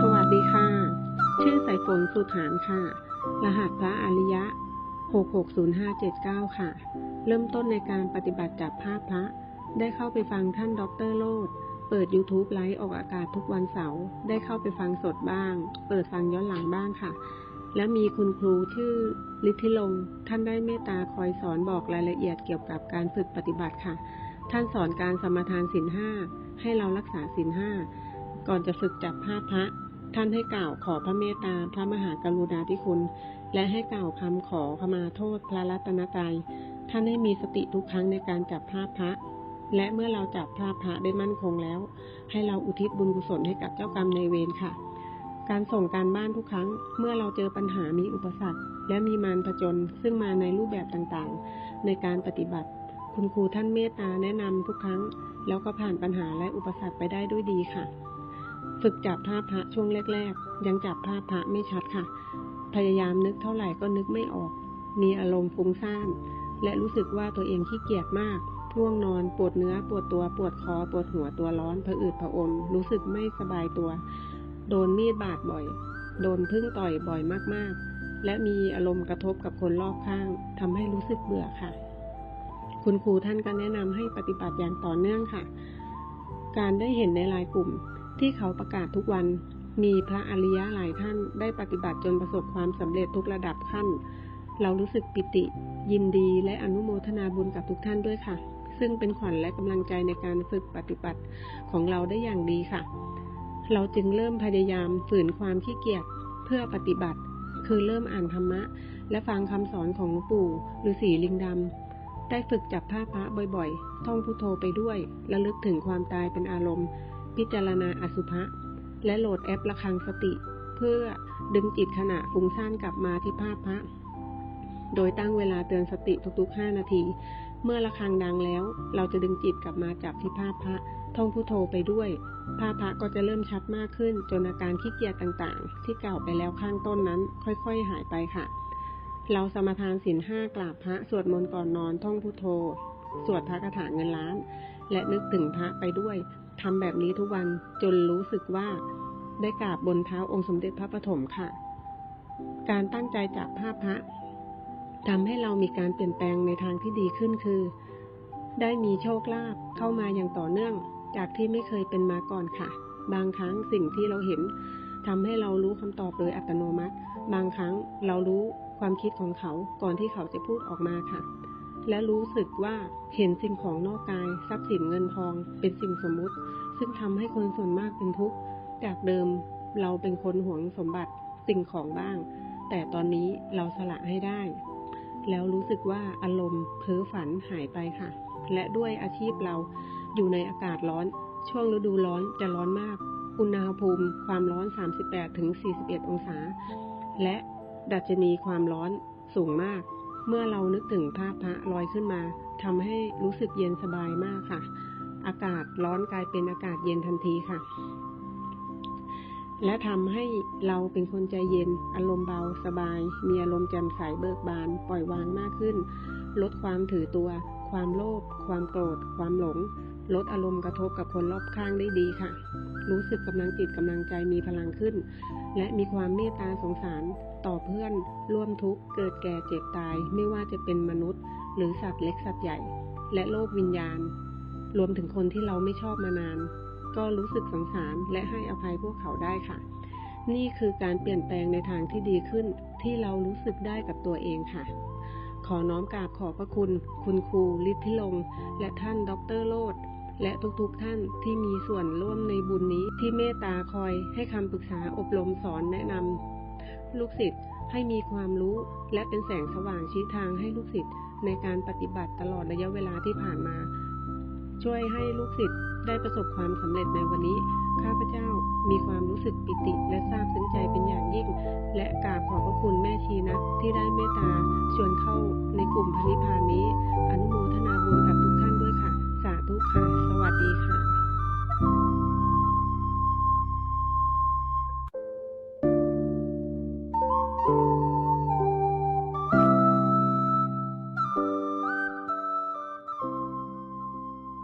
สวัสดีค่ะ ชื่อสายฝนสุฐานค่ะ รหัสพระอริยะ 660579 ค่ะ เริ่มต้นในการปฏิบัติจับภาพพระ ได้เข้าไปฟังท่านดรโลดเปิด YouTube ไลฟ์ออกอากาศทุกวันเสาร์ ได้เข้าไปฟังสดบ้าง เปิดฟังย้อนหลังบ้างค่ะ และมีคุณครูชื่อฤทธิลง ท่านได้เมตตาคอยสอนบอกรายละเอียดเกี่ยวกับการฝึกปฏิบัติค่ะ ท่านสอนการสมทานศีลห้าให้เรารักษาศีลห้าก่อนจะฝึกจับภาพพระ ท่านให้กล่าวขอพระเมตตาพระมหากรุณาธิคุณ และให้กล่าวคำขอขมาโทษพระรัตนตรัยท่านให้มีสติทุกครั้งในการจับภาพพระ และเมื่อเราจับภาพพระได้มั่นคงแล้ว ให้เราอุทิศบุญกุศลให้กับเจ้ากรรมในเวรค่ะ การส่งการบ้านทุกครั้ง เมื่อเราเจอปัญหามีอุปสรรค และมีมารผจญซึ่งมาในรูปแบบต่างๆ ในการปฏิบัติ คุณครูท่านเมตตาแนะนำทุกครั้ง แล้วก็ผ่านปัญหาและอุปสรรคไปได้ด้วยดีค่ะ ฝึกจับภาพพระช่วงแรก ๆ ยังจับภาพพระไม่ชัดค่ะ พยายามนึกเท่าไหร่ก็นึกไม่ออก มีอารมณ์ฟุ้งซ่านและรู้สึกว่าตัวเองขี้เกียจมากง่วงนอนปวดเนื้อปวดตัวปวดคอปวดหัวตัวร้อนผะอืดผะอม รู้สึกไม่สบายตัว โดนมีดบาดบ่อย โดนพึ่งต่อยบ่อยมากๆ และมีอารมณ์กระทบกับคนรอบข้างทำให้รู้สึกเบื่อค่ะ คุณครูท่านก็แนะนำให้ปฏิบัติอย่างต่อเนื่องค่ะ การได้เห็นในไลายกลุ่มที่เขาประกาศทุกวัน มีพระอริยะหลายท่านได้ปฏิบัติจนประสบความสำเร็จทุกระดับขั้น เรารู้สึกปิติ ยินดีและอนุโมทนาบุญกับทุกท่านด้วยค่ะ ซึ่งเป็นขวัญและกำลังใจในการฝึกปฏิบัติของเราได้อย่างดีค่ะ เราจึงเริ่มพยายามฝืนความขี้เกียจเพื่อปฏิบัติ คือเริ่มอ่านธรรมะ และฟังคำสอนของหลวงปู่ฤาษีลิงดำ ได้ฝึกจับภาพพระบ่อยๆ ท่องพุโทโธไปด้วย ระลึกถึงความตายเป็นอารมณ์ พิจารณาอสุภะ และโหลดแอประคังสติ เพื่อดึงจิตขณะฟุ้งซ่านกลับมาที่ภาพพระ โดยตั้งเวลาเตือนสติทุกๆ 5 นาที เมื่อระฆังดังแล้ว เราจะดึงจิตกลับมาจับที่ภาพพระ ท่องพุโทโธไปด้วย ภาพพระก็จะเริ่มชัดมากขึ้น จนอาการขี้เกียจต่างๆ ที่กล่าวไปแล้วข้างต้นนั้น ค่อยๆ หายไปค่ะ เราสมทานศีลห้ากราบพระสวดมนต์ก่อนนอนท่องพุโทโธ สวดพระคาถาเงินล้าน และนึกถึงพระไปด้วยทำแบบนี้ทุกวันจนรู้สึกว่า ได้กราบบนเท้าองค์สมเด็จพระปฐมค่ะ การตั้งใจจับภาพพระทำให้เรามีการเปลี่ยนแปลงในทางที่ดีขึ้นคือ ได้มีโชคลาภเข้ามาอย่างต่อเนื่อง จากที่ไม่เคยเป็นมาก่อนค่ะ บางครั้งสิ่งที่เราเห็นทำให้เรารู้คำตอบโดยอัตโนมัติ บางครั้งเรารู้ ความคิดของเขาก่อนที่เขาจะพูดออกมาค่ะ และรู้สึกว่าเห็นสิ่งของนอกกาย ทรัพย์สินเงินทอง เป็นสิ่งสมมุติ ซึ่งทำให้คนส่วนมากเป็นทุกข์จากเดิมเราเป็นคนหวงสมบัติสิ่งของบ้าง แต่ตอนนี้เราสละให้ได้ แล้วรู้สึกว่าอารมณ์เพ้อฝันหายไปค่ะ และด้วยอาชีพเราอยู่ในอากาศร้อน ช่วงฤดูร้อนจะร้อนมาก อุณหภูมิความร้อน 38-41 องศา และ ดัชนีความร้อนสูงมาก เมื่อเรานึกถึงภาพพระลอยขึ้นมาทำให้รู้สึกเย็นสบายมากค่ะ อากาศร้อนกลายเป็นอากาศเย็นทันทีค่ะ และทำให้เราเป็นคนใจเย็น อารมณ์เบาสบาย มีอารมณ์แจ่มใสเบิกบาน ปล่อยวางมากขึ้น ลดความถือตัว ความโลภความโกรธ ความหลง ลดอารมณ์กระทบกับคนรอบข้างได้ดีค่ะ รู้สึกกำลังจิตกำลังใจมีพลังขึ้น และมีความเมตตาสงสารต่อเพื่อนร่วมทุกข์เกิดแก่เจ็บตาย ไม่ว่าจะเป็นมนุษย์ หรือสัตว์เล็กสัตว์ใหญ่ และโลกวิญญาณ รวมถึงคนที่เราไม่ชอบมานาน ก็รู้สึกสงสารและให้อภัยพวกเขาได้ค่ะ นี่คือการเปลี่ยนแปลงในทางที่ดีขึ้น ที่เรารู้สึกได้กับตัวเองค่ะขอน้อมกราบขอบพระคุณ คุณครูฤทธิลงค์และท่านดรโลด และทุกๆท่านที่มีส่วนร่วมในบุญนี้ที่เมตตาคอยให้คำปรึกษาอบรมสอนแนะนำลูกศิษย์ให้มีความรู้และเป็นแสงสว่างชี้ทางให้ลูกศิษย์ในการปฏิบัติตลอดระยะเวลาที่ผ่านมา ช่วยให้ลูกศิษย์ได้ประสบความสำเร็จในวันนี้ ข้าพเจ้ามีความรู้สึกปิติและซาบซึ้งใจเป็นอย่างยิ่ง และกราบขอบพระคุณแม่ชีนะที่ได้เมตตาชวนเข้าในกลุ่มพระนิพ